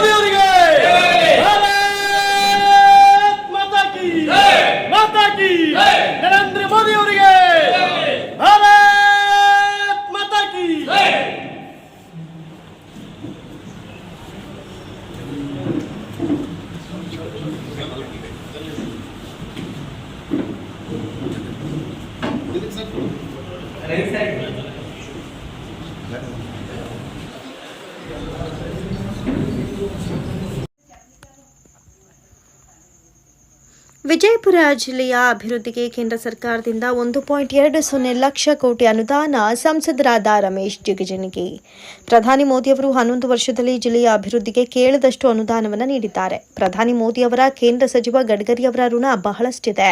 ಮೋದಿ ವಿಜಯಪುರ ಜಿಲ್ಲೆಯ ಅಭಿವೃದ್ಧಿಗೆ ಕೇಂದ್ರ ಸರ್ಕಾರದಿಂದ ಒಂದು ಪಾಯಿಂಟ್ ಎರಡು ಸೊನ್ನೆ ಲಕ್ಷ ಕೋಟಿ ಅನುದಾನ ಸಂಸದರಾದ ರಮೇಶ್ ಜಿಗಜಿಣಗಿ. ಪ್ರಧಾನಿ ಮೋದಿಯವರು ಹನ್ನೊಂದು ವರ್ಷದಲ್ಲಿ ಜಿಲ್ಲೆಯ ಅಭಿವೃದ್ಧಿಗೆ ಕೇಳದಷ್ಟು ಅನುದಾನವನ್ನು ನೀಡಿದ್ದಾರೆ. ಪ್ರಧಾನಿ ಮೋದಿಯವರ ಕೇಂದ್ರ ಸಚಿವ ಗಡ್ಕರಿಯವರ ಋಣ ಬಹಳಷ್ಟಿದೆ.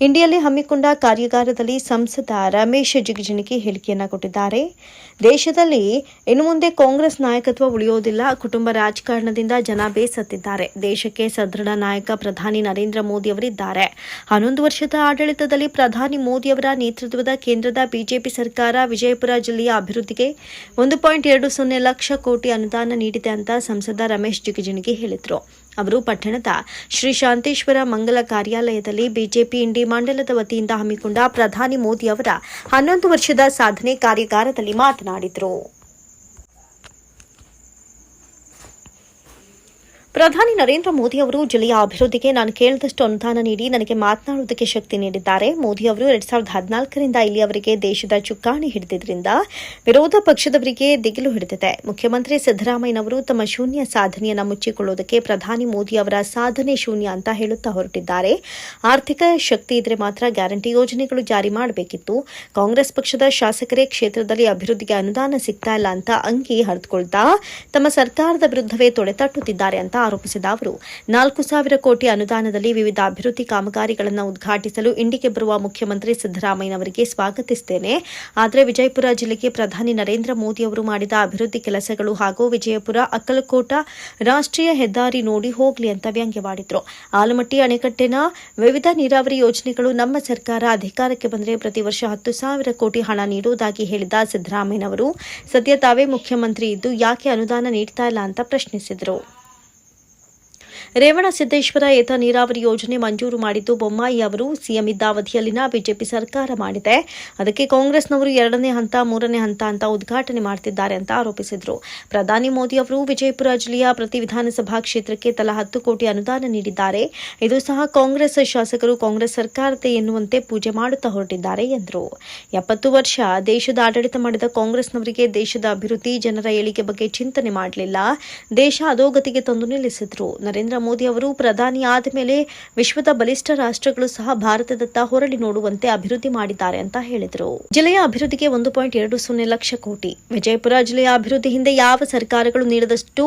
ಇಂಡಿಯಲ್ಲಿ ಹಮ್ಮಿಕೊಂಡ ಕಾರ್ಯಾಗಾರದಲ್ಲಿ ಸಂಸದ ರಮೇಶ್ ಜಿಗಜಿಣಗಿ ಹೇಳಿಕೆಯನ್ನು ಕೊಟ್ಟಿದ್ದಾರೆ. ದೇಶದಲ್ಲಿ ಇನ್ನು ಮುಂದೆ ಕಾಂಗ್ರೆಸ್ ನಾಯಕತ್ವ ಉಳಿಯೋದಿಲ್ಲ. ಕುಟುಂಬ ರಾಜಕಾರಣದಿಂದ ಜನ ಬೇಸತ್ತಿದ್ದಾರೆ. ದೇಶಕ್ಕೆ ಸದೃಢ ನಾಯಕ ಪ್ರಧಾನಿ ನರೇಂದ್ರ ಮೋದಿ ಅವರಿದ್ದಾರೆ ಹನ್ನೊಂದು ವರ್ಷದ ಆಡಳಿತದಲ್ಲಿ ಪ್ರಧಾನಿ ಮೋದಿಯವರ ನೇತೃತ್ವದ ಕೇಂದ್ರದ ಬಿಜೆಪಿ ಸರ್ಕಾರ ವಿಜಯಪುರ ಜಿಲ್ಲೆಯ ಅಭಿವೃದ್ಧಿಗೆ ಒಂದು ಪಾಯಿಂಟ್ ಎರಡು ಸೊನ್ನೆ ಲಕ್ಷ ಕೋಟಿ ಅನುದಾನ ನೀಡಿದೆ ಅಂತ ಸಂಸದ ರಮೇಶ್ ಜಿಗಜಿಣಗಿ ಹೇಳಿದರು. ಅವರು ಪಟ್ಟಣದ ಶ್ರೀ ಶಾಂತೇಶ್ವರ ಮಂಗಲ ಕಾರ್ಯಾಲಯದಲ್ಲಿ ಬಿಜೆಪಿ ಇಂಡಿ ಮಂಡಲದ ವತಿಯಿಂದ ಹಮ್ಮಿಕೊಂಡ ಪ್ರಧಾನಿ ಮೋದಿ ಅವರ ಹನ್ನೊಂದು ವರ್ಷದ ಸಾಧನೆ ಕಾರ್ಯಾಗಾರದಲ್ಲಿ ಮಾತನಾಡಿದರು. ಪ್ರಧಾನಿ ನರೇಂದ್ರ ಮೋದಿ ಅವರು ಜಿಲ್ಲೆಯ ಅಭಿವೃದ್ಧಿಗೆ ನಾನು ಕೇಳಿದಷ್ಟು ಅನುದಾನ ನೀಡಿ ನನಗೆ ಮಾತನಾಡುವುದಕ್ಕೆ ಶಕ್ತಿ ನೀಡಿದ್ದಾರೆ. ಮೋದಿ ಅವರು ಎರಡ್ ಸಾವಿರದ ಹದಿನಾಲ್ಕರಿಂದ ಇಲ್ಲಿಯವರೆಗೆ ದೇಶದ ಚುಕ್ಕಾಣಿ ಹಿಡಿದಿದ್ದರಿಂದ ವಿರೋಧ ಪಕ್ಷದವರಿಗೆ ದಿಗಿಲು ಹಿಡಿದಿದೆ. ಮುಖ್ಯಮಂತ್ರಿ ಸಿದ್ದರಾಮಯ್ಯನವರು ತಮ್ಮ ಶೂನ್ಯ ಸಾಧನೆಯನ್ನು ಮುಚ್ಚಿಕೊಳ್ಳುವುದಕ್ಕೆ ಪ್ರಧಾನಿ ಮೋದಿ ಅವರ ಸಾಧನೆ ಶೂನ್ಯ ಅಂತ ಹೇಳುತ್ತಾ ಹೊರಟಿದ್ದಾರೆ. ಆರ್ಥಿಕ ಶಕ್ತಿ ಇದ್ರೆ ಮಾತ್ರ ಗ್ಯಾರಂಟಿ ಯೋಜನೆಗಳು ಜಾರಿ ಮಾಡಬೇಕಿತ್ತು. ಕಾಂಗ್ರೆಸ್ ಪಕ್ಷದ ಶಾಸಕರೇ ಕ್ಷೇತ್ರದಲ್ಲಿ ಅಭಿವೃದ್ಧಿಗೆ ಅನುದಾನ ಸಿಗ್ತಾ ಇಲ್ಲ ಅಂತ ಅಂಕಿ ಹರಿದುಕೊಳ್ತಾ ತಮ್ಮ ಸರ್ಕಾರದ ವಿರುದ್ಧವೇ ತೊಡೆತಟ್ಟುತ್ತಿದ್ದಾರೆ ಅಂತ ಆರೋಪಿಸಿದ ಅವರು, ನಾಲ್ಕು ಸಾವಿರ ಕೋಟಿ ಅನುದಾನದಲ್ಲಿ ವಿವಿಧ ಅಭಿವೃದ್ಧಿ ಕಾಮಗಾರಿಗಳನ್ನು ಉದ್ಘಾಟಿಸಲು ಇಂಡಿಗೆ ಬರುವ ಮುಖ್ಯಮಂತ್ರಿ ಸಿದ್ದರಾಮಯ್ಯನವರಿಗೆ ಸ್ವಾಗತಿಸುತ್ತೇನೆ ಆದರೆ ವಿಜಯಪುರ ಜಿಲ್ಲೆಗೆ ಪ್ರಧಾನಿ ನರೇಂದ್ರ ಮೋದಿ ಅವರು ಮಾಡಿದ ಅಭಿವೃದ್ಧಿ ಕೆಲಸಗಳು ಹಾಗೂ ವಿಜಯಪುರ ಅಕ್ಕಲಕೋಟ ರಾಷ್ಟ್ರೀಯ ಹೆದ್ದಾರಿ ನೋಡಿ ಹೋಗಲಿ ಅಂತ ವ್ಯಂಗ್ಯವಾಡಿದ್ರು. ಆಲಮಟ್ಟಿ, ಅಣೆಕಟ್ಟಿನ ವಿವಿಧ ನೀರಾವರಿ ಯೋಜನೆಗಳು ನಮ್ಮ ಸರ್ಕಾರ ಅಧಿಕಾರಕ್ಕೆ ಬಂದರೆ ಪ್ರತಿ ವರ್ಷ ಹತ್ತು ಸಾವಿರ ಕೋಟಿ ಹಣ ನೀಡುವುದಾಗಿ ಹೇಳಿದ ಸಿದ್ದರಾಮಯ್ಯನವರು ಸದ್ಯ ತಾವೇ ಮುಖ್ಯಮಂತ್ರಿ ಇದ್ದು ಯಾಕೆ ಅನುದಾನ ನೀಡ್ತಾ ಇಲ್ಲ ಅಂತ ಪ್ರಶ್ನಿಸಿದರು. ರೇವಣ ಸಿದ್ದೇಶ್ವರ ಏತ ನೀರಾವರಿ ಯೋಜನೆ ಮಂಜೂರು ಮಾಡಿದ್ದು ಬೊಮ್ಮಾಯಿ ಅವರು. ಸಿಎಂ ಇದ್ದ ಅವಧಿಯಲ್ಲಿನ ಬಿಜೆಪಿ ಸರ್ಕಾರ ಮಾಡಿದೆ. ಅದಕ್ಕೆ ಕಾಂಗ್ರೆಸ್ನವರು ಎರಡನೇ ಹಂತ, ಮೂರನೇ ಹಂತ ಅಂತ ಉದ್ಘಾಟನೆ ಮಾಡ್ತಿದ್ದಾರೆ ಅಂತ ಆರೋಪಿಸಿದರು. ಪ್ರಧಾನಿ ಮೋದಿ ಅವರು ವಿಜಯಪುರ ಜಿಲ್ಲೆಯ ಪ್ರತಿ ವಿಧಾನಸಭಾ ಕ್ಷೇತ್ರಕ್ಕೆ ತಲಾ ಹತ್ತು ಕೋಟಿ ಅನುದಾನ ನೀಡಿದ್ದಾರೆ. ಇದು ಸಹ ಕಾಂಗ್ರೆಸ್ ಶಾಸಕರು ಕಾಂಗ್ರೆಸ್ ಸರ್ಕಾರತೆ ಎನ್ನುವಂತೆ ಪೂಜೆ ಮಾಡುತ್ತಾ ಹೊರಟಿದ್ದಾರೆ ಎಂದರು. ಎಪ್ಪತ್ತು ವರ್ಷ ದೇಶದ ಆಡಳಿತ ಮಾಡಿದ ಕಾಂಗ್ರೆಸ್ನವರಿಗೆ ದೇಶದ ಅಭಿವೃದ್ಧಿ, ಜನರ ಏಳಿಗೆ ಬಗ್ಗೆ ಚಿಂತನೆ ಮಾಡಲಿಲ್ಲ. ದೇಶ ಅಧೋಗತಿಗೆ ತಂದು ನಿಲ್ಲಿಸಿದ್ರು. ನರೇಂದ್ರ ಮೋದಿ ಅವರು ಪ್ರಧಾನಿ ಆದ ಮೇಲೆ ವಿಶ್ವದ ಬಲಿಷ್ಠ ರಾಷ್ಟ್ರಗಳು ಸಹ ಭಾರತದತ್ತ ಹೊರಳಿ ನೋಡುವಂತೆ ಅಭಿವೃದ್ಧಿ ಮಾಡಿದ್ದಾರೆ ಅಂತ ಹೇಳಿದರು. ಜಿಲ್ಲೆಯ ಅಭಿವೃದ್ಧಿಗೆ ಒಂದು ಪಾಯಿಂಟ್ ಎರಡು ಸೊನ್ನೆ ಲಕ್ಷ ಕೋಟಿ. ವಿಜಯಪುರ ಜಿಲ್ಲೆಯ ಅಭಿವೃದ್ಧಿ ಹಿಂದೆ ಯಾವ ಸರ್ಕಾರಗಳು ನೀಡದಷ್ಟು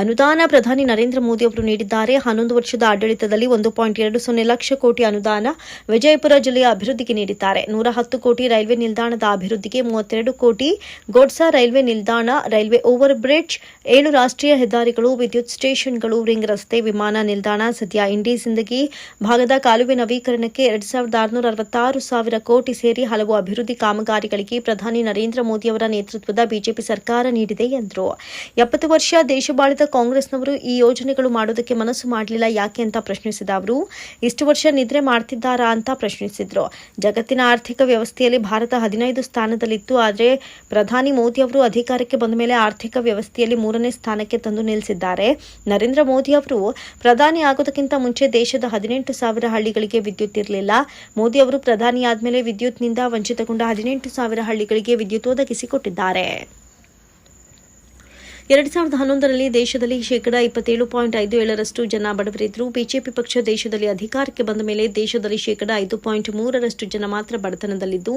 ಅನುದಾನ ಪ್ರಧಾನಿ ನರೇಂದ್ರ ಮೋದಿ ಅವರು ನೀಡಿದ್ದಾರೆ. ಹನ್ನೊಂದು ವರ್ಷದ ಆಡಳಿತದಲ್ಲಿ ಒಂದು ಪಾಯಿಂಟ್ ಎರಡು ಸೊನ್ನೆ ಲಕ್ಷ ಕೋಟಿ ಅನುದಾನ ವಿಜಯಪುರ ಜಿಲ್ಲೆಯ ಅಭಿವೃದ್ಧಿಗೆ ನೀಡಿದ್ದಾರೆ. ನೂರ ಹತ್ತು ಕೋಟಿ ರೈಲ್ವೆ ನಿಲ್ದಾಣದ ಅಭಿವೃದ್ಧಿಗೆ ಮೂವತ್ತೆರಡು ಕೋಟಿ. ಗೋಡ್ಸಾ ರೈಲ್ವೆ ನಿಲ್ದಾಣ ರೈಲ್ವೆ ಓವರ್ ಬ್ರಿಡ್ಜ್ ಏಳು ರಾಷ್ಟ್ರೀಯ ಹೆದ್ದಾರಿಗಳು, ವಿದ್ಯುತ್ ಸ್ಟೇಷನ್ಗಳು, ರಿಂಗ್ ರಸ್ತೆ ನಿಲ್ದಾಣ ಸದ್ಯ ಇಂಡಿ ಸಿಂದಗಿ ಭಾಗದ ಕಾಲುವೆ ನವೀಕರಣಕ್ಕೆ ಎರಡ್ ಸಾವಿರದ ಆರುನೂರ ಅರವತ್ತಾರು ಸಾವಿರ ಕೋಟಿ ಸೇರಿ ಹಲವು ಅಭಿವೃದ್ಧಿ ಕಾಮಗಾರಿಗಳಿಗೆ ಪ್ರಧಾನಿ ನರೇಂದ್ರ ಮೋದಿ ಅವರ ನೇತೃತ್ವದ ಬಿಜೆಪಿ ಸರ್ಕಾರ ನೀಡಿದೆ ಎಂದರು. ಎಪ್ಪತ್ತು ವರ್ಷ ದೇಶ ಬಾಳಿದ ಕಾಂಗ್ರೆಸ್ನವರು ಈ ಯೋಜನೆಗಳು ಮಾಡೋದಕ್ಕೆ ಮನಸ್ಸು ಮಾಡಲಿಲ್ಲ ಯಾಕೆ ಅಂತ ಪ್ರಶ್ನಿಸಿದ ಅವರು, ಇಷ್ಟು ವರ್ಷ ನಿದ್ರೆ ಮಾಡ್ತಿದ್ದಾರಾ ಅಂತ ಪ್ರಶ್ನಿಸಿದ್ರು. ಜಗತ್ತಿನ ಆರ್ಥಿಕ ವ್ಯವಸ್ಥೆಯಲ್ಲಿ ಭಾರತ ಹದಿನೈದು ಸ್ಥಾನದಲ್ಲಿತ್ತು, ಆದರೆ ಪ್ರಧಾನಿ ಮೋದಿ ಅವರು ಅಧಿಕಾರಕ್ಕೆ ಬಂದ ಮೇಲೆ ಆರ್ಥಿಕ ವ್ಯವಸ್ಥೆಯಲ್ಲಿ ಮೂರನೇ ಸ್ಥಾನಕ್ಕೆ ತಂದು ನಿಲ್ಲಿಸಿದ್ದಾರೆ. ನರೇಂದ್ರ ಮೋದಿ ಅವರು ಪ್ರಧಾನಿ ಆಗೋದಕ್ಕಿಂತ ಮುಂಚೆ ದೇಶದ ಹದಿನೆಂಟು ಸಾವಿರ ಹಳ್ಳಿಗಳಿಗೆ ವಿದ್ಯುತ್ ಇರಲಿಲ್ಲ. ಮೋದಿ ಅವರು ಪ್ರಧಾನಿ ಆದಮೇಲೆ ವಿದ್ಯುತ್ನಿಂದ ವಂಚಿತಗೊಂಡ ಹದಿನೆಂಟು ಸಾವಿರ ಹಳ್ಳಿಗಳಿಗೆ ವಿದ್ಯುತ್ ಒದಗಿಸಿಕೊಟ್ಟಿದ್ದಾರೆ ಎರಡ್ ಸಾವಿರದ ಹನ್ನೊಂದರಲ್ಲಿ ದೇಶದಲ್ಲಿ ಶೇಕಡಾ ಇಪ್ಪತ್ತೇಳು ಪಾಯಿಂಟ್ ಐದು ಏಳರಷ್ಟು ಜನ ಬಡವರಿದ್ದರು. ಬಿಜೆಪಿ ಪಕ್ಷ ದೇಶದಲ್ಲಿ ಅಧಿಕಾರಕ್ಕೆ ಬಂದ ಮೇಲೆ ದೇಶದಲ್ಲಿ ಶೇಕಡಾ ಐದು ಪಾಯಿಂಟ್ ಮೂರರಷ್ಟು ಜನ ಮಾತ್ರ ಬಡತನದಲ್ಲಿದ್ದು,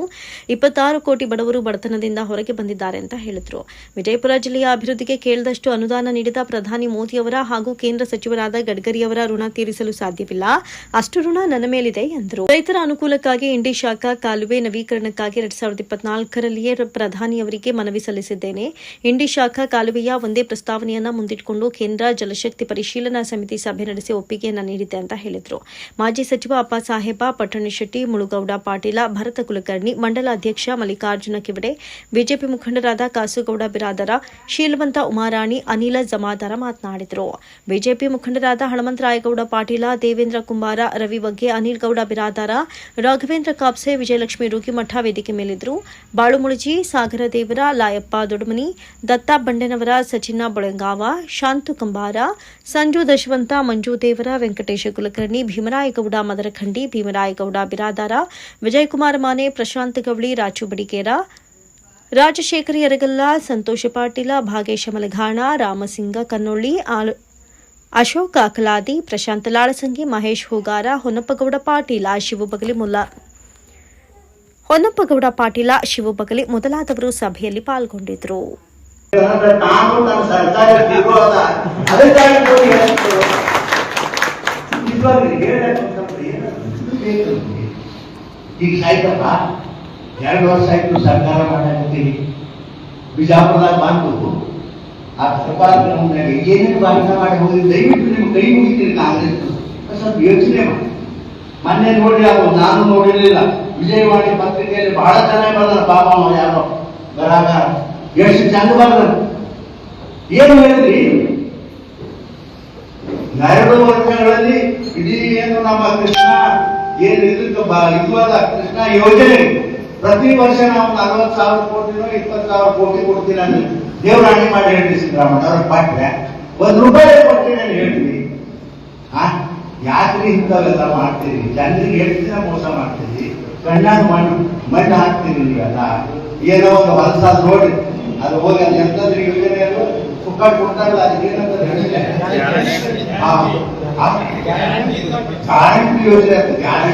ಇಪ್ಪತ್ತಾರು ಕೋಟಿ ಬಡವರು ಬಡತನದಿಂದ ಹೊರಗೆ ಬಂದಿದ್ದಾರೆ ಅಂತ ಹೇಳಿದರು. ವಿಜಯಪುರ ಜಿಲ್ಲೆಯ ಅಭಿವೃದ್ಧಿಗೆ ಕೇಳದಷ್ಟು ಅನುದಾನ ನೀಡಿದ ಪ್ರಧಾನಿ ಮೋದಿಯವರ ಹಾಗೂ ಕೇಂದ್ರ ಸಚಿವರಾದ ಗಡ್ಕರಿಯವರ ಋಣ ತೀರಿಸಲು ಸಾಧ್ಯವಿಲ್ಲ. ಅಷ್ಟು ಋಣ ನನ್ನ ಮೇಲಿದೆ, ಎಂದರು. ರೈತರ ಅನುಕೂಲಕ್ಕಾಗಿ ಇಂಡಿ ಶಾಖಾ ಕಾಲುವೆ ನವೀಕರಣಕ್ಕಾಗಿ ಎರಡ್ ಸಾವಿರದ ಇಪ್ಪತ್ನಾಲ್ಕರಲ್ಲಿಯೇ ಪ್ರಧಾನಿಯವರಿಗೆ ಮನವಿ ಸಲ್ಲಿಸಿದ್ದೇನೆ. ಇಂಡಿ ಶಾಖಾ ಕಾಲುವೆಯ ಒಂದೇ ಪ್ರಸ್ತಾವನೆಯನ್ನ ಮುಂದಿಟ್ಟುಕೊಂಡು ಕೇಂದ್ರ ಜಲಶಕ್ತಿ ಪರಿಶೀಲನಾ ಸಮಿತಿ ಸಭೆ ನಡೆಸಿ ಒಪ್ಪಿಗೆಯನ್ನ ನೀಡಿದೆ ಅಂತ ಹೇಳಿದರು. ಮಾಜಿ ಸಚಿವ ಅಪ್ಪ ಸಾಹೇಬ ಪಟ್ಟಣಶೆಟ್ಟಿ ಮುಳುಗೌಡ ಪಾಟೀಲ, ಭರತ ಕುಲಕರ್ಣಿ, ಮಂಡಲ ಅಧ್ಯಕ್ಷ ಮಲ್ಲಿಕಾರ್ಜುನ ಕಿವಡೆ, ಬಿಜೆಪಿ ಮುಖಂಡರಾದ ಕಾಸುಗೌಡ ಬಿರಾದರ, ಶೀಲವಂತ ಉಮಾರಾಣಿ, ಅನಿಲ ಜಮಾದಾರ ಮಾತನಾಡಿದರು. ಬಿಜೆಪಿ ಮುಖಂಡರಾದ ಹನುಮಂತರಾಯಗೌಡ ಪಾಟೀಲ, ದೇವೇಂದ್ರ ಕುಂಬಾರ, ರವಿ ಬಗ್ಗೆ ಅನಿಲ್ ಗೌಡ ಬಿರಾದಾರ, ರಾಘವೇಂದ್ರ ಕಾಪ್ಸೆ, ವಿಜಯಲಕ್ಷ್ಮಿ ರೂಗಿಮಠ ವೇದಿಕೆ ಮೇಲಿದ್ದರು ಬಾಳು ಮುಳಜಿ ಸಾಗರ ದೇವರ, ಲಾಯಪ್ಪ ದೊಡಮನಿ, ದತ್ತಾ ಬಂಡೆನವರ ಸಚಿನ ಬಳಂಗಾವ, ಶಾಂತು ಕಂಬಾರ, ಸಂಜು ದಶವಂತ, ಮಂಜು ದೇವರ, ವೆಂಕಟೇಶ ಕುಲಕರ್ಣಿ ಭೀಮರಾಯಗೌಡ ಮದರಖಂಡಿ ಭೀಮರಾಯಗೌಡ ಬಿರಾದಾರ, ವಿಜಯಕುಮಾರ್ ಮಾನೆ, ಪ್ರಶಾಂತ್ ಗವಳಿ ರಾಜು ಬಡಿಗೇರ, ರಾಜಶೇಖರಿ ಯರಗಲ್ಲ, ಸಂತೋಷ ಪಾಟೀಲ, ಭಾಗೇಶ ಮಲಘಾಣ, ರಾಮಸಿಂಗ ಕನ್ನೊಳ್ಳಿ ಅಶೋಕ ಅಕಲಾದಿ ಪ್ರಶಾಂತ್ ಲಾಳಸಂಗಿ, ಮಹೇಶ್ ಹೂಗಾರ ಹೊನ್ನಪ್ಪಗೌಡ ಪಾಟೀಲ ಶಿವಬಗಲಿ ಮುಲ್ಲಾ. ಹೊನ್ನಪ್ಪಗೌಡ ಪಾಟೀಲ ಶಿವಬಗಲಿ ಮೊದಲಾದವರು ಸಭೆಯಲ್ಲಿ ಪಾಲ್ಗೊಂಡಿದ್ದರು ನಾನು ನನ್ನ ಸರ್ಕಾರ ವಿರೋಧ ಅದಕ್ಕಾಗಿ ಹೋಗಿ ಹೇಳ್ತು. ನಿಜವಾಗ್ಲೂ ಹೇಳಕ್ಕೆ ಒಂದ್ ಸ್ವಲ್ಪ ಏನಾದ್ರು ಬೇಕು ನಮ್ಗೆ. ಈಗ ಸಾಯ್ತಪ್ಪ ಎರಡು ವರ್ಷ ಆಯ್ತು ಸರ್ಕಾರ ಮಾಡಾಕತ್ತೀವಿ ಬಿಜಾಪುರದಾಗ ಬಂದು ಆ ಸರ್ಕಾರ ಏನೇನು ಬಾಂಧವ ಮಾಡಿ ಹೋಗಿ ದಯವಿಟ್ಟು ನಿಮ್ಮ ಕೈ ಮುಗಿತೀರಿ ಕಾಂಗ್ರೆಸ್ ಸ್ವಲ್ಪ ಯೋಚನೆ ಮಾಡಿ ಮೊನ್ನೆ ನೋಡಿ ಅದು ನಾನು ನೋಡಿರಲಿಲ್ಲ ವಿಜಯವಾಣಿ ಪತ್ರಿಕೆಯಲ್ಲಿ ಬಹಳ ಚೆನ್ನಾಗಿ ಬರ್ದಾರ ಪಾಪ ಅವ ಯಾರೋ ಬರಾಗಾರ ಎಷ್ಟು ಚಂದ ಬರ್ದಾರ ಏನು ಹೇಳಿದ್ರಿ? ಎರಡು ವರ್ಷಗಳಲ್ಲಿ ಇಡೀ ಏನು ನಮ್ಮ ಕೃಷ್ಣ, ಏನು ಇದಕ್ಕೆ ಬ- ಕೃಷ್ಣ ಯೋಜನೆ. ಪ್ರತಿ ವರ್ಷ ನಾವು ನಲವತ್ತು ಸಾವಿರ ಕೋಟಿನೋ ಇಪ್ಪತ್ತು ಸಾವಿರ ಕೋಟಿ ಕೊಡ್ತೀನಿ ಅಂದ್ರೆ ದೇವರಾಣಿ ಮಾಡಿ ಹೇಳಿ ಸಿದ್ದರಾಮಯ್ಯ ಅವ್ರ ಪಾಟ್ರೆ. ಒಂದು ರೂಪಾಯಿ ಕೊಡ್ತೀನಿ ಅಂತ ಹೇಳ್ತೀವಿ ಆ ಯಾಕ್ರಿ ಇಂಥವೆಲ್ಲ ಮಾಡ್ತೀರಿ? ಜನರಿಗೆ ಎಷ್ಟು ಮೋಸ ಮಾಡ್ತೀರಿ? ಕಣ್ಣಾಗ ಮಣ್ಣು ಮಣ್ಣು ಹಾಕ್ತೀರಿ ನೀವೆಲ್ಲ? ಏನೋ ಒಂದು ಹೊಲಸಾದ ನೋಡಿ ಅದು ಹೋಗಿ ಅಲ್ಲಿ ಎಂತಂದ್ರೆ ಯೋಜನೆ ಅದು ಸುಕ್ಕಾಡ್ ಕೊಡ್ತಾರಲ್ಲ ಅದಕ್ಕೆ ಏನಂತ ಹೇಳಿಲ್ಲ ಗ್ಯಾರಂಟಿ ಯೋಜನೆ ಅಂತ ಗ್ಯಾರಂಟಿ